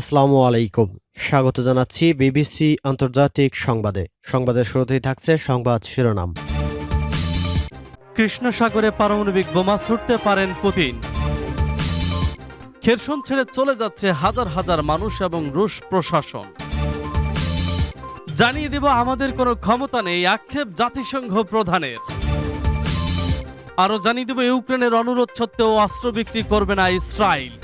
আসসালামু আলাইকুম। স্বাগত জানাচ্ছি বিবিসি আন্তর্জাতিক সংবাদে। সংবাদের শুরুতেই থাকছে সংবাদ শিরোনাম। কৃষ্ণ সাগরে পারমাণবিক বোমা ছুটতে পারেন পুতিন। খেরসন ছেড়ে চলে যাচ্ছে হাজার হাজার মানুষ এবং রুশ প্রশাসন। জানিয়ে দেব, আমাদের কোনো ক্ষমতা নেই, আক্ষেপ জাতিসংঘ প্রধানের। আরও জানিয়ে দেব, ইউক্রেনের অনুরোধ সত্ত্বেও অস্ত্র বিক্রি করবে না ইসরায়েল।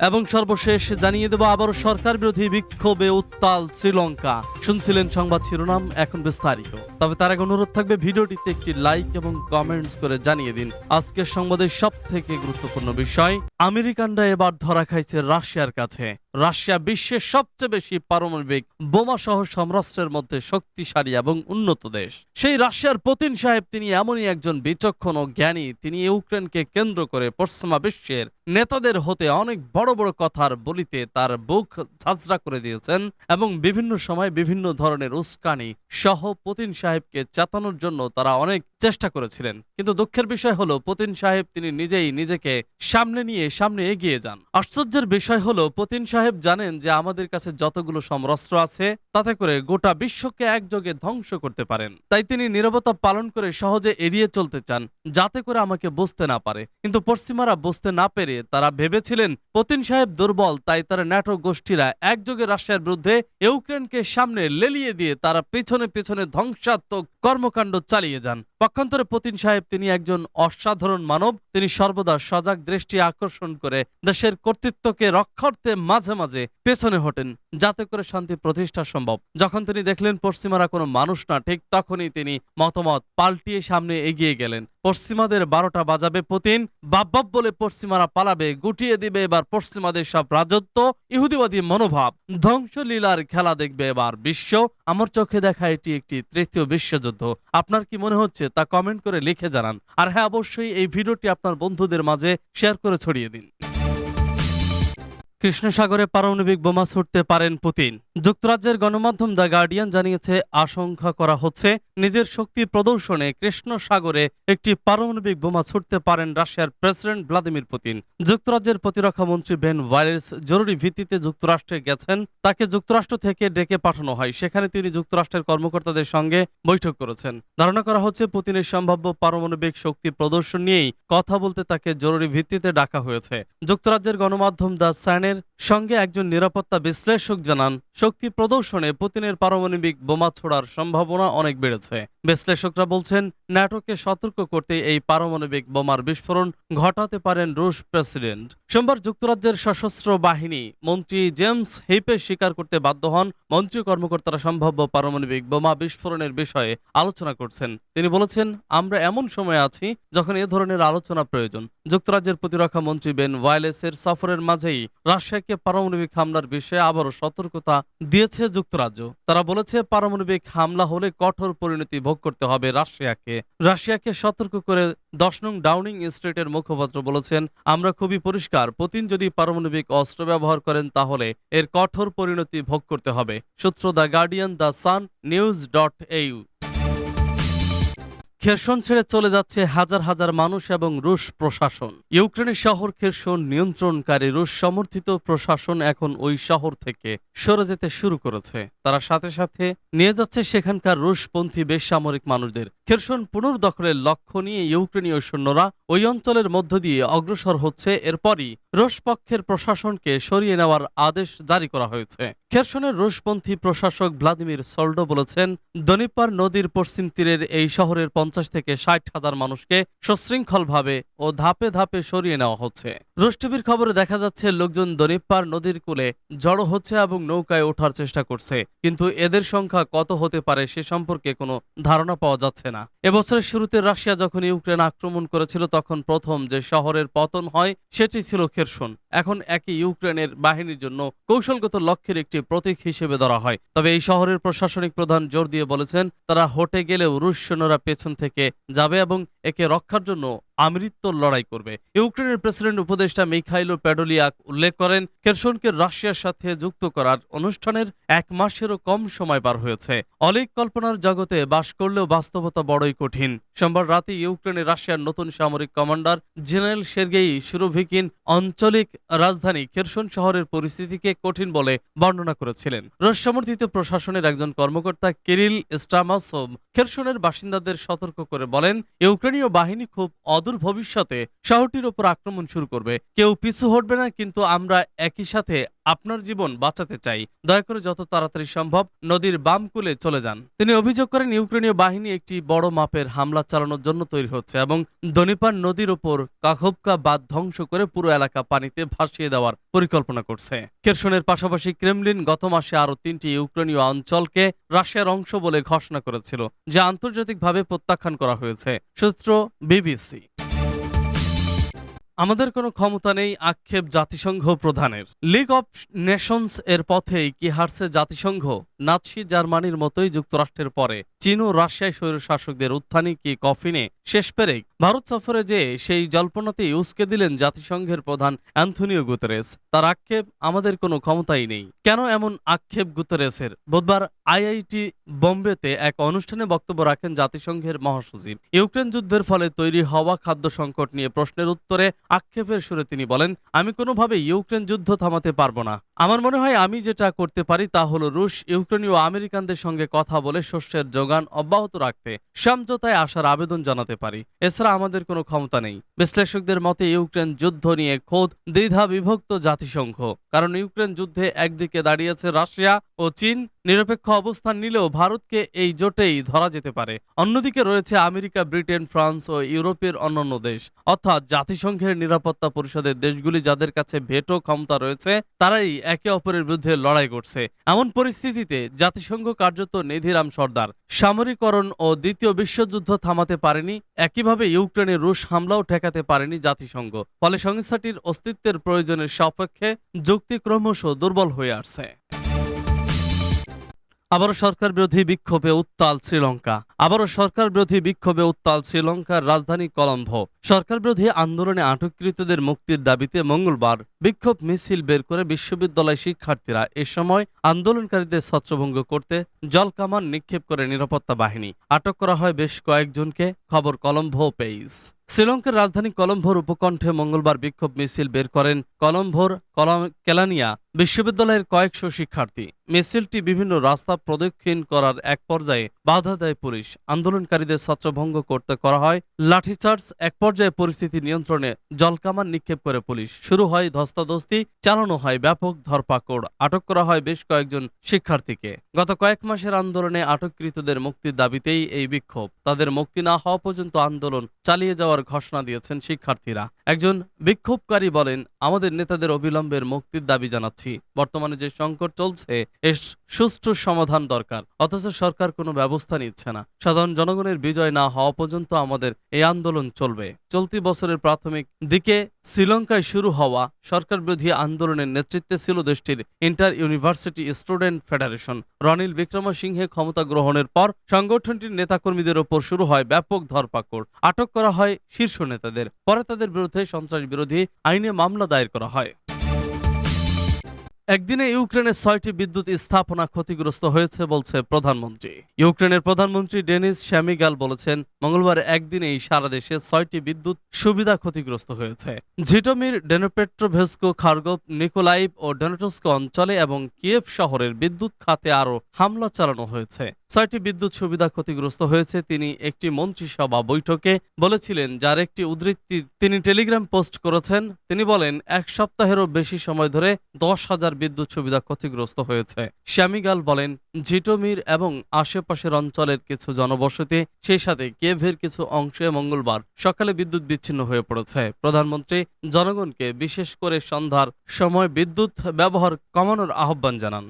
এবং সর্বশেষ জানিয়ে দেব, আবারও সরকার বিরোধী বিক্ষোভে উত্তাল শ্রীলঙ্কা। শুনছিলেন সংবাদ শিরোনাম, এখন বিস্তারিত। তবে তার আগে অনুরোধ থাকবে, ভিডিওটিতে একটি লাইক এবং কমেন্টস করে জানিয়ে দিন। আজকের সংবাদের সব থেকে গুরুত্বপূর্ণ বিষয়, আমেরিকানরা এবার ধরা খাইছে রাশিয়ার কাছে। রাশিয়া বিশ্বের সবচেয়ে বেশি পারমাণবিক বোমা সহ সমরাষ্ট্রের মধ্যে শক্তিশালী এবং উন্নত দেশ। সেই রাশিয়ার পুতিন সাহেব তিনি এমনই একজন বিচক্ষণ ও জ্ঞানী। তিনি ইউক্রেনকে কেন্দ্র করে পশ্চিমা বিশ্বের নেতাদের হতে অনেক বড় বড় কথার বলিতে তার বুক ঝাঁঝরা করে দিয়েছেন এবং বিভিন্ন সময় বিভিন্ন ধরনের উস্কানি সহ পুতিন সাহেবকে চেতানোর জন্য তারা অনেক চেষ্টা করেছিলেন। কিন্তু দুঃখের বিষয় হলো, পুতিন সাহেব তিনি নিজেই নিজেকে সামনে নিয়ে সামনে এগিয়ে যান। আশ্চর্যের বিষয় হলো, পুতিন সাহেব জানেন যে আমাদের কাছে যতগুলো সমরাস্ত্র আছে, তাতে করে গোটা বিশ্বকে একযোগে ধ্বংস করতে পারেন। তাই তিনি নিরবতা পালন করে সহজে এড়িয়ে চলতে চান, যাতে করে আমাকে বুঝতে না পারে। কিন্তু পশ্চিমারা বুঝতে না পেরে তারা ভেবেছিলেন, পুতিন সাহেব দুর্বল, তাই তারা ন্যাটো গোষ্ঠীরা একযোগে রাশিয়ার বিরুদ্ধে ইউক্রেনকে সামনে লেলিয়ে দিয়ে তারা পেছনে পেছনে ধ্বংসাত্মক কর্মকাণ্ড চালিয়ে যান। পক্ষান্তরে পুতিন সাহেব তিনি একজন অসাধারণ মানব। তিনি সর্বদা সজাগ দৃষ্টি আকর্ষণ করে দেশের কর্তৃত্বকে রক্ষার্থে মাঝে মাঝে মাঝে পেছনে হটেন, যাতে করে শান্তি প্রতিষ্ঠা সম্ভব। যখন তিনি দেখলেন পশ্চিমারা কোনো মানুষ না, ঠিক তখনই তিনি মতামত পাল্টিয়ে সামনে এগিয়ে গেলেন। পশ্চিমাদের বারোটা বাজাবে পুতিন বাব্বাব বলে পশ্চিমারা পালাবে, গুটিয়ে দিবে এবার পশ্চিমাদের সব রাজত্ব, ইহুদিবাদী মনোভাব। ধ্বংসলীলার খেলা দেখবে এবার বিশ্ব। আমার চোখে দেখা এটি একটি তৃতীয় বিশ্বযুদ্ধ। আপনার কি মনে হচ্ছে তা কমেন্ট করে লিখে জানান। আর হ্যাঁ অবশ্যই এই ভিডিওটি আপনার বন্ধুদের মাঝে শেয়ার করে ছড়িয়ে দিন। কৃষ্ণসাগরে পারমাণবিক বোমা ছুটতে পারেন পুতিন। যুক্তরাজ্যের গণমাধ্যম দ্য গার্ডিয়ান জানিয়েছে, আশঙ্কা করা হচ্ছে নিজের শক্তি প্রদর্শনে কৃষ্ণ সাগরে একটি পারমাণবিক বোমা ছুটতে পারেন রাশিয়ার প্রেসিডেন্ট ভ্লাদিমির পুতিন। যুক্তরাজ্যের প্রতিরক্ষা মন্ত্রী বেন ওয়াইলেস জরুরি ভিত্তিতে যুক্তরাষ্ট্রে গেছেন, তাকে যুক্তরাষ্ট্র থেকে ডেকে পাঠানো হয়। সেখানে তিনি যুক্তরাষ্ট্রের কর্মকর্তাদের সঙ্গে বৈঠক করেছেন। ধারণা করা হচ্ছে পুতিনের সম্ভাব্য পারমাণবিক শক্তি প্রদর্শন নিয়েই কথা বলতে তাকে জরুরি ভিত্তিতে ডাকা হয়েছে। যুক্তরাজ্যের গণমাধ্যম দ্য স্যানের সঙ্গে একজন নিরাপত্তা বিশ্লেষক জানান, শক্তি প্রদর্শনে পুতিনের পারমাণবিক বোমা ছোড়ার সম্ভাবনা অনেক বেড়েছে। বিশ্লেষকরা বলছেন, ন্যাটোকে সতর্ক করতে এই পারমাণবিক বোমার বিস্ফোরণ ঘটাতে পারেন রুশ প্রেসিডেন্ট। সোমবার যুক্তরাজ্যের সশস্ত্র বাহিনী মন্ত্রী জেমস হিপে স্বীকার করতে বাধ্য হন, মন্ত্রী কর্মকর্তারা সম্ভাব্য পারমাণবিক বোমা বিস্ফোরণের বিষয়ে আলোচনা করছেন। তিনি বলেছেন, আমরা এমন সময় আছি যখন এ ধরনের আলোচনা প্রয়োজন। যুক্তরাজ্যের প্রতিরক্ষা মন্ত্রী বেন ওয়াইলেসের সফরের মাঝেই রাশিয়াকে পারমাণবিক হামলার বিষয়ে আবারও সতর্কতা দিয়েছে যুক্তরাজ্য। তারা বলেছে, পারমাণবিক হামলা হলে কঠোর পরিণতি ভোগ করতে হবে রাশিয়াকে। রাশিয়াকে সতর্ক করে দশ নং ডাউনিং স্ট্রিটের মুখপাত্র বলেছেন, আমরা খুবই পরিষ্কার। পুতিন যদি পারমাণবিক অস্ত্র ব্যবহার করেন তাহলে এর কঠোর পরিণতি ভোগ করতে হবে। সূত্র the Guardian the Sun news dot AU Kherson ছেড়ে চলে যাচ্ছে হাজার হাজার মানুষ এবং রুশ প্রশাসন। ইউক্রেনের শহর খেরসন নিয়ন্ত্রণকারী রুশ সমর্থিত প্রশাসন এখন ওই শহর থেকে সরে যেতে শুরু করেছে। তারা সাথে সাথে নিয়ে যাচ্ছে সেখানকার রুশপন্থী বেসামরিক মানুষদের। খেরসন পুনর্দখলের লক্ষ্য নিয়ে ইউক্রেনীয় সৈন্যরা ওই অঞ্চলের মধ্য দিয়ে অগ্রসর হচ্ছে। এরপরই রুশ পক্ষের প্রশাসনকে সরিয়ে নেওয়ার আদেশ জারি করা হয়েছে। খেরসনের রুশপন্থী প্রশাসক ভ্লাদিমির সল্ডো বলেছেন, দনিপার নদীর পশ্চিম তীরের এই শহরের পঞ্চাশ থেকে ষাট হাজার মানুষকে সশৃঙ্খলভাবে ও ধাপে ধাপে সরিয়ে নেওয়া হচ্ছে। রুশ টিভির খবরে দেখা যাচ্ছে, লোকজন দনিপার নদীর কূলে জড়ো হচ্ছে এবং নৌকায় ওঠার চেষ্টা করছে। কিন্তু এদের সংখ্যা কত হতে পারে সে সম্পর্কে কোনো ধারণা পাওয়া যাচ্ছে না। এবছরের শুরুতে রাশিয়া যখন ইউক্রেন আক্রমণ করেছিল, তখন প্রথম যে শহরের পতন হয়, সেটি ছিল খেরসন এখন একই ইউক্রেনের বাহিনীর জন্য কৌশলগত লক্ষ্যের একটি প্রতীক হিসেবে ধরা হয়। তবে এই শহরের প্রশাসনিক প্রধান জোর দিয়ে বলেছেন, তারা হটে গেলেও রুশ সৈন্যরা পেছন থেকে যাবে এবং একে রক্ষার জন্য আমৃত্যুর লড়াই করবে। ইউক্রেনের প্রেসিডেন্ট উপদেষ্টা মিখাইলো প্যাডোলিয়াক উল্লেখ করেন কেরসনকে রাশিয়ার সাথে যুক্ত করার অনুষ্ঠানের এক মাসেরও কম সময় পার হয়েছে। অলিক কল্পনার জগতে বাস করলেও বাস্তবতা বড়ই কঠিন। সোমবার রাতে ইউক্রেনে রাশিয়ার নতুন সামরিক কমান্ডার জেনারেল সের্গেই সুরভিকিন আঞ্চলিক রাজধানী খেরসন শহরের পরিস্থিতিকে কঠিন বলে বর্ণনা করেছিলেন। রুশ সমর্থিত প্রশাসনের একজন কর্মকর্তা কিরিল স্টামাসোভ খেরসনের বাসিন্দাদের সতর্ক করে বলেন ইউক্রেনীয় বাহিনী খুব অদূর ভবিষ্যতে শহরটির ওপর আক্রমণ শুরু করবে। কেউ পিছু হটবে না, কিন্তু আমরা একই সাথে আপনার জীবন বাঁচাতে চাই। দয়া করে যত তাড়াতাড়ি সম্ভব নদীর বাম কূলে চলে যান। তিনি অভিযোগ করেন, ইউক্রেনীয় বাহিনী একটি বড় মাপের হামলা চালানোর জন্য তৈরি হচ্ছে এবং দনিপার নদীর ওপর কাখবকা বাঁধ ধ্বংস করে পুরো এলাকা পানিতে ভাসিয়ে দেওয়ার পরিকল্পনা করছে। কেরসনের পাশাপাশি ক্রেমলিন গত মাসে আরও তিনটি ইউক্রেনীয় অঞ্চলকে রাশিয়ার অংশ বলে ঘোষণা করেছিল, যা আন্তর্জাতিকভাবে প্রত্যাখ্যান করা হয়েছে, সূত্র বিবিসি। আমাদের কোনো ক্ষমতা নেই আক্ষেপ জাতিসংঘ প্রধানের। লিগ অফ নেশনস এর পথেই কি হারছে জাতিসংঘ, নাৎসি জার্মানির মতোই যুক্তরাষ্ট্রের পরে। চীন ও রাশিয়ায় স্বৈর শাসকদের উত্থানই কি কফিনে শেষ পেরেক? ভারত সফরে যে সেই জল্পনাতেই উস্কে দিলেন জাতিসংঘের প্রধান অ্যান্থনিও গুতেরেস। তার আক্ষেপ, আমাদের কোনো ক্ষমতাই নেই। কেন এমন আক্ষেপ গুতেরেসের? বুধবার আইআইটি বোম্বেতে এক অনুষ্ঠানে বক্তব্য রাখেন জাতিসংঘের মহাসচিব। ইউক্রেন যুদ্ধের ফলে তৈরি হওয়া খাদ্য সংকট নিয়ে প্রশ্নের উত্তরে আক্ষেপের সুরে তিনি বলেন, আমি কোনোভাবে ইউক্রেন যুদ্ধ থামাতে পারব না। আমার মনে হয় আমি যেটা করতে পারি তা হলো রুশ, ইউক্রেনীয় আমেরিকানদের সঙ্গে কথা বলে শস্যের যোগান অব্যাহত রাখতে সমঝোতায় আসার আবেদন জানাতে পারি। এছাড়া আমাদের কোনো ক্ষমতা নেই। বিশ্লেষকদের মতে, ইউক্রেন যুদ্ধ নিয়ে খোদ দ্বিধা বিভক্ত জাতিসংঘ। কারণ ইউক্রেন যুদ্ধে একদিকে দাঁড়িয়েছে রাশিয়া ও চীন নিরপেক্ষ অবস্থান নিলেও ভারতকে এই জোটেই ধরা যেতে পারে। অন্যদিকে রয়েছে আমেরিকা, ব্রিটেন, ফ্রান্স ও ইউরোপের অন্যান্য দেশ। অর্থাৎ জাতিসংঘের নিরাপত্তা পরিষদের দেশগুলি যাদের কাছে ভেটো ক্ষমতা রয়েছে, তারাই একে অপরের বিরুদ্ধে লড়াই করছে। এমন পরিস্থিতিতে জাতিসংঘ কার্যত নিধিরাম সর্দার। সামরিকরণ ও দ্বিতীয় বিশ্বযুদ্ধ থামাতে পারেনি, একইভাবে ইউক্রেনের রুশ হামলাও ঠেকাতে পারেনি জাতিসংঘ। ফলে সংস্থাটির অস্তিত্বের প্রয়োজনের সাপেক্ষে যুক্তি ক্রমশ দুর্বল হয়ে আসছে। আবারও সরকার বিরোধী বিক্ষোভে উত্তাল শ্রীলঙ্কা। আবারও সরকার বিরোধী বিক্ষোভে উত্তাল শ্রীলঙ্কার রাজধানী কলম্বো। সরকার বিরোধী আন্দোলনে আটককৃতদের মুক্তির দাবিতে মঙ্গলবার বিক্ষোভ মিছিল বের করে বিশ্ববিদ্যালয় শিক্ষার্থীরা এ সময় আন্দোলনকারীদের ছত্রভঙ্গ করতে জলকামান নিক্ষেপ করে নিরাপত্তা বাহিনী। আটক করা হয় বেশ কয়েকজনকে। খবর কলম্বো পেইস। শ্রীলঙ্কার রাজধানী কলম্বোর উপকণ্ঠে মঙ্গলবার বিক্ষোভ মিছিল বের করেন কলম্বোর কলম- কেলানিয়া বিশ্ববিদ্যালয়ের কয়েকশো শিক্ষার্থী। মিছিলটি বিভিন্ন রাস্তা প্রদক্ষিণ করার এক পর্যায়ে বাধা দেয় পুলিশ। আন্দোলনকারীদের ছত্রভঙ্গ করতে করা হয়। লাঠিচার্জ, এক পর্যায়ে পরিস্থিতি নিয়ন্ত্রণে জলকামান নিক্ষেপ করে পুলিশ। শুরু হয় ধস্তাধস্তি, চালানো হয় ব্যাপক ধরপাকড়। আটক করা হয় বেশ কয়েকজন শিক্ষার্থীকে। গত কয়েক মাসের আন্দোলনে আটককৃতদের মুক্তির দাবিতেই এই বিক্ষোভ। তাদের মুক্তি না হওয়া পর্যন্ত আন্দোলন চালিয়ে যাওয়ার ঘোষণা দিয়েছেন শিক্ষার্থীরা। একজন বিক্ষোভকারী বলেন, আমাদের নেতাদের অবিলম্বের মুক্তির দাবি জানাচ্ছি। বর্তমানে যে সংকট চলছে, এর সুষ্ঠু সমাধান দরকার। অথচ সরকার কোনো ব্যবস্থা নিচ্ছে না। সাধারণ জনগণের বিজয় না হওয়া পর্যন্ত আমাদের এই আন্দোলন চলবে। চলতি বছরের প্রাথমিক দিকে শ্রীলঙ্কায় শুরু হওয়া সরকার বিরোধী আন্দোলনের নেতৃত্বে ছিল দেশটির inter university student federation. Ranil Wickremesinghe ক্ষমতা গ্রহণের পর সংগঠনটির নেতাকর্মীদের ওপর শুরু হয় ব্যাপক ধরপাকড়। আটক করা হয় শীর্ষ নেতাদের। পরে তাদের বিরুদ্ধে সন্ত্রাস বিরোধী আইনে মামলা দায়ের করা হয়। একদিনে ইউক্রেনের ছয়টি বিদ্যুৎ স্থাপনা ক্ষতিগ্রস্ত হয়েছে বলছে প্রধানমন্ত্রী। ইউক্রেনের প্রধানমন্ত্রী ডেনিস শ্যামিগাল বলেছেন, মঙ্গলবার একদিনেই সারা দেশে ছয়টি বিদ্যুৎ সুবিধা ক্ষতিগ্রস্ত হয়েছে। ঝিটোমির, ডেনোপেট্রোভেস্কো, খার্গভ, নিকোলাইভ ও ডেনেটস্কো অঞ্চলে এবং কিয়েভ শহরের বিদ্যুৎ খাতে আরও হামলা চালানো হয়েছে। ছয়টি বিদ্যুৎ সুবিধা ক্ষতিগ্রস্ত হয়েছে। তিনি একটি মন্ত্রিসভা বৈঠকে বলেছিলেন, যার একটি উদ্ধৃতি তিনি টেলিগ্রাম পোস্ট করেছেন। তিনি বলেন, এক সপ্তাহেরও বেশি সময় ধরে দশ হাজার বিদ্যুৎ সুবিধা ক্ষতিগ্রস্ত হয়েছে। শ্যামিগাল বলেন, ঝিটোমির এবং আশেপাশের অঞ্চলের কিছু জনবসতি, সেই সাথে কেভের কিছু অংশে মঙ্গলবার সকালে বিদ্যুৎ বিচ্ছিন্ন হয়ে পড়েছে। প্রধানমন্ত্রী জনগণকে বিশেষ করে সন্ধ্যার সময় বিদ্যুৎ ব্যবহার কমানোর আহ্বান জানান।